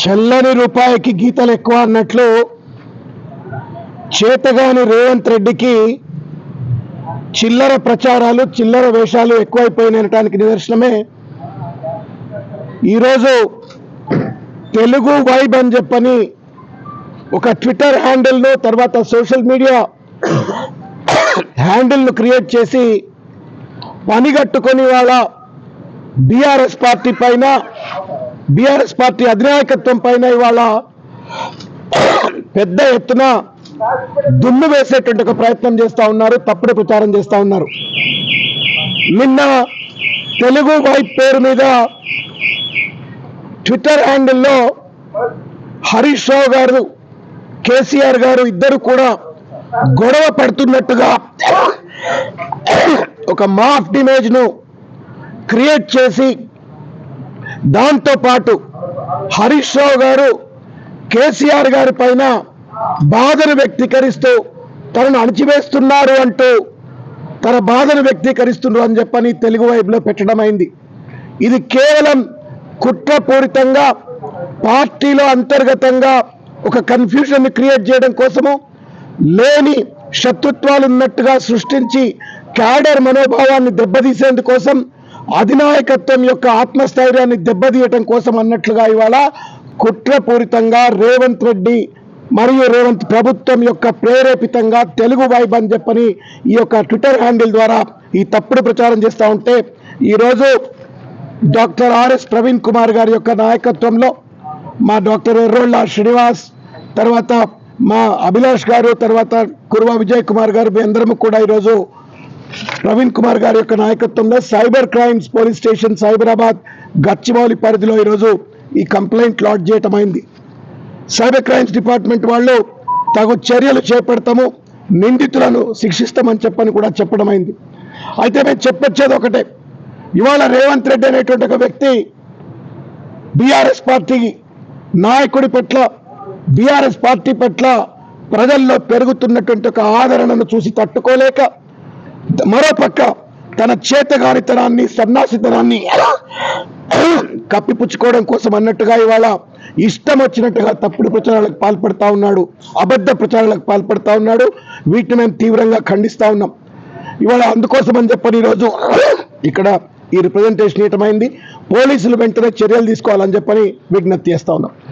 చెల్లని రూపాయికి గీతలు ఎక్కువ అన్నట్లు చేతగాని రేవంత్ రెడ్డికి చిల్లర ప్రచారాలు చిల్లర వేషాలు ఎక్కువైపోయినటానికి నిదర్శనమే. ఈరోజు తెలుగు వైబ్ అని చెప్పని ఒక ట్విట్టర్ హ్యాండిల్ను తర్వాత సోషల్ మీడియా హ్యాండిల్ను క్రియేట్ చేసి పనిగట్టుకొని వాళ్ళ బీఆర్ఎస్ పార్టీ పైన బీఆర్ఎస్ పార్టీ అధినాయకత్వం పైన ఇవాళ పెద్ద ఎత్తున దుమ్ము వేసేటువంటి ఒక ప్రయత్నం చేస్తా ఉన్నారు తప్పుడు ప్రచారం చేస్తా ఉన్నారు. నిన్న తెలుగు వైట్ పేరు మీద ట్విట్టర్ హ్యాండిల్లో హరీష్ రావు గారు కేసీఆర్ గారు ఇద్దరు కూడా గొడవ పడుతున్నట్టుగా ఒక మాఫ్ ఇమేజ్ను క్రియేట్ చేసి దాంతోపాటు హరీష్ రావు గారు కేసీఆర్ గారి పైన బాధను వ్యక్తీకరిస్తూ తనను అణచివేస్తున్నారు అంటూ తన బాధను వ్యక్తీకరిస్తున్నారు అని చెప్పని తెలుగు వైపులో పెట్టడం అయింది. ఇది కేవలం కుట్రపూరితంగా పార్టీలో అంతర్గతంగా ఒక కన్ఫ్యూజన్ క్రియేట్ చేయడం కోసము లేని శత్రుత్వాలు ఉన్నట్టుగా సృష్టించి క్యాడర్ మనోభావాన్ని దెబ్బతీసేందుకోసం అధినాయకత్వం యొక్క ఆత్మస్థైర్యాన్ని దెబ్బతీయటం కోసం అన్నట్లుగా ఇవాళ కుట్రపూరితంగా రేవంత్ రెడ్డి మరియు రేవంత్ ప్రభుత్వం యొక్క ప్రేరేపితంగా తెలుగు వైబ్ అని చెప్పని ఈ యొక్క ట్విట్టర్ హ్యాండిల్ ద్వారా ఈ తప్పుడు ప్రచారం చేస్తూ ఉంటే ఈరోజు డాక్టర్ ఆర్ఎస్ ప్రవీణ్ కుమార్ గారి యొక్క నాయకత్వంలో మా డాక్టర్ ఎర్రోళ్ళ శ్రీనివాస్ తర్వాత మా అభిలాష్ గారు తర్వాత కుర్వా విజయ్ కుమార్ గారు మీ అందరము కూడా ఈరోజు ప్రవీణ్ కుమార్ గారి యొక్క నాయకత్వంలో cyber crimes police station Cyberabad Gachibowli పరిధిలో ఈరోజు ఈ కంప్లైంట్ లాడ్జ్ చేయటమైంది. సైబర్ క్రైమ్స్ డిపార్ట్మెంట్ వాళ్ళు తగు చర్యలు చేపడతాము నిందితులను శిక్షిస్తామని చెప్పని కూడా చెప్పడమైంది. అయితే మేము చెప్పొచ్చేది ఒకటే ఇవాళ రేవంత్ రెడ్డి అనేటువంటి ఒక వ్యక్తి బీఆర్ఎస్ పార్టీ నాయకుడి పట్ల బీఆర్ఎస్ పార్టీ పట్ల ప్రజల్లో పెరుగుతున్నటువంటి ఒక ఆదరణను చూసి తట్టుకోలేక మరోపక్క తన చేతగానితనాన్ని సన్నాసితనాన్ని కప్పిపుచ్చుకోవడం కోసం అన్నట్టుగా ఇవాళ ఇష్టం వచ్చినట్టుగా తప్పుడు ప్రచారాలకు పాల్పడతా ఉన్నాడు అబద్ధ ప్రచారాలకు పాల్పడతా ఉన్నాడు. వీటిని మేము తీవ్రంగా ఖండిస్తా ఉన్నాం. ఇవాళ అందుకోసం అని చెప్పని ఈరోజు ఇక్కడ ఈ రిప్రజెంటేషన్ ఇయటమైంది. పోలీసులు వెంటనే చర్యలు తీసుకోవాలని చెప్పని విజ్ఞప్తి చేస్తా ఉన్నాం.